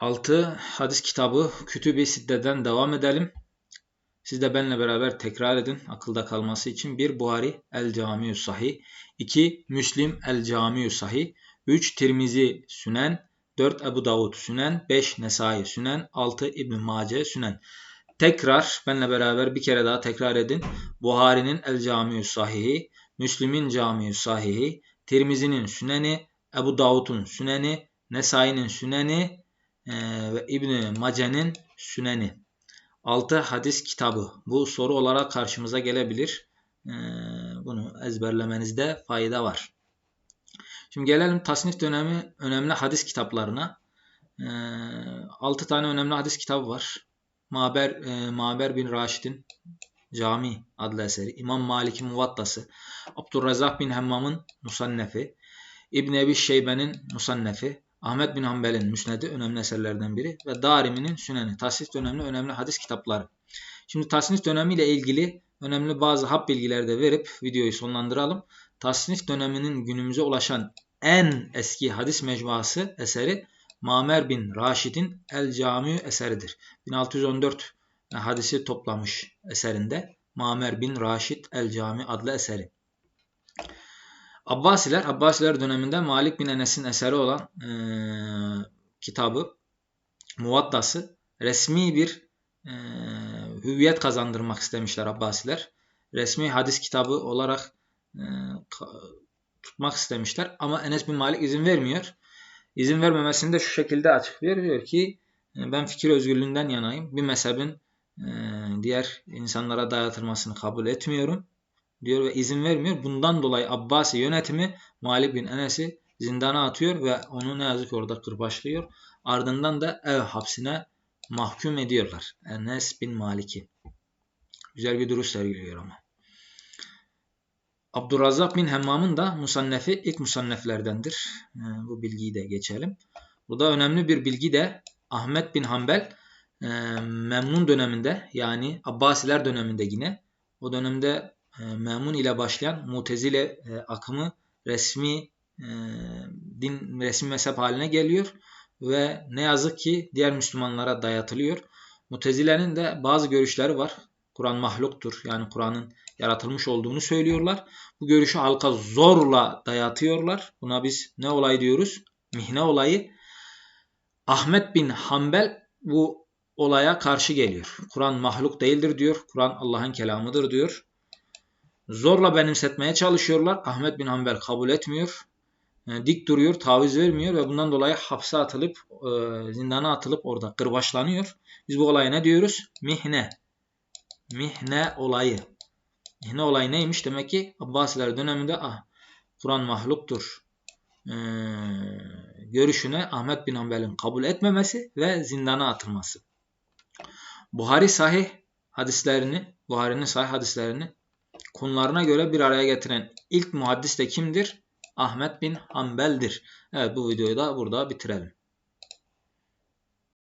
6 hadis kitabı Kütüb-i Sitte'den devam edelim. Siz de benimle beraber tekrar edin akılda kalması için. 1. Buhari El Camiü Sahih 2. Müslim El Camiü Sahih 3. Tirmizi Sünen 4. Ebu Davud Sünen 5. Nesai Sünen 6. İbn Mace Sünen Tekrar benimle beraber bir kere daha tekrar edin. Buhari'nin El Camiü Sahihi, Müslim'in Camiü Sahihi, Tirmizi'nin Süneni, Ebu Davud'un Süneni, Nesai'nin Süneni e, ve İbn Mace'nin Süneni. 6 hadis kitabı. Bu soru olarak karşımıza gelebilir. E, bunu ezberlemenizde fayda var. Şimdi gelelim tasnif dönemi önemli hadis kitaplarına. E, 6 tane önemli hadis kitabı var. Maber, e, Maber bin Raşid'in Cami adlı eseri, İmam Malik'in Muvattası, Abdurrazak bin Hemmam'ın Musannefi, İbn Ebi Şeybe'nin Musannefi, Ahmet bin Hanbel'in Müsned'i önemli eserlerden biri ve Darimi'nin Süneni, tasnif dönemli önemli hadis kitapları. Şimdi tasnif dönemiyle ilgili önemli bazı hap bilgileri de verip videoyu sonlandıralım. Tasnif döneminin günümüze ulaşan en eski hadis mecmuası eseri Mamer bin Raşid'in El Cami eseridir. 1614 hadisi toplamış eserinde Mamer bin Raşid El Cami adlı eseri. Abbasiler, Abbasiler döneminde Malik bin Enes'in eseri olan e, kitabı Muvaddası resmi bir e, hüviyet kazandırmak istemişler Abbasiler. Resmi hadis kitabı olarak e, tutmak istemişler ama Enes bin Malik izin vermiyor. İzin vermemesini de şu şekilde açıklıyor. Diyor ki e, ben fikir özgürlüğünden yanayım. Bir mezhebin e, diğer insanlara dayatılmasını kabul etmiyorum. Diyor ve izin vermiyor. Bundan dolayı Abbasi yönetimi Malik bin Enes'i zindana atıyor ve onu ne yazık ki orada kırbaçlıyor. Ardından da ev hapsine mahkum ediyorlar. Enes bin Malik'i. Güzel bir duruş sergiliyor ama. Abdurrazzak bin Hemmam'ın da musannefi ilk musanneflerdendir. E, bu bilgiyi de geçelim. Bu da önemli bir bilgi de Ahmet bin Hanbel e, Memnun döneminde yani Abbasiler döneminde yine o dönemde Memun ile başlayan Mutezile e, akımı resmi e, din resmi mezhep haline geliyor ve ne yazık ki diğer Müslümanlara dayatılıyor. Mutezile'nin de bazı görüşleri var. Kur'an mahluktur. Yani Kur'an'ın yaratılmış olduğunu söylüyorlar. Bu görüşü halka zorla dayatıyorlar. Buna biz ne olay diyoruz? Mihne olayı. Ahmet bin Hanbel bu olaya karşı geliyor. Kur'an mahluk değildir diyor. Kur'an Allah'ın kelamıdır diyor. Zorla benimsetmeye çalışıyorlar. Ahmet bin Hanbel kabul etmiyor. E, dik duruyor, taviz vermiyor ve bundan dolayı hapse atılıp, e, zindana atılıp orada kırbaçlanıyor. Biz bu olaya ne diyoruz? Mihne. Mihne olayı. Mihne olayı neymiş? Demek ki Abbasiler döneminde ah, Kur'an mahluktur ee, görüşüne Ahmet bin Hanbel'in kabul etmemesi ve zindana atılması. Buhari sahih hadislerini, Buhari'nin sahih hadislerini konularına göre bir araya getiren ilk muhaddis de kimdir? Ahmet bin Hanbel'dir. Evet bu videoyu da burada bitirelim.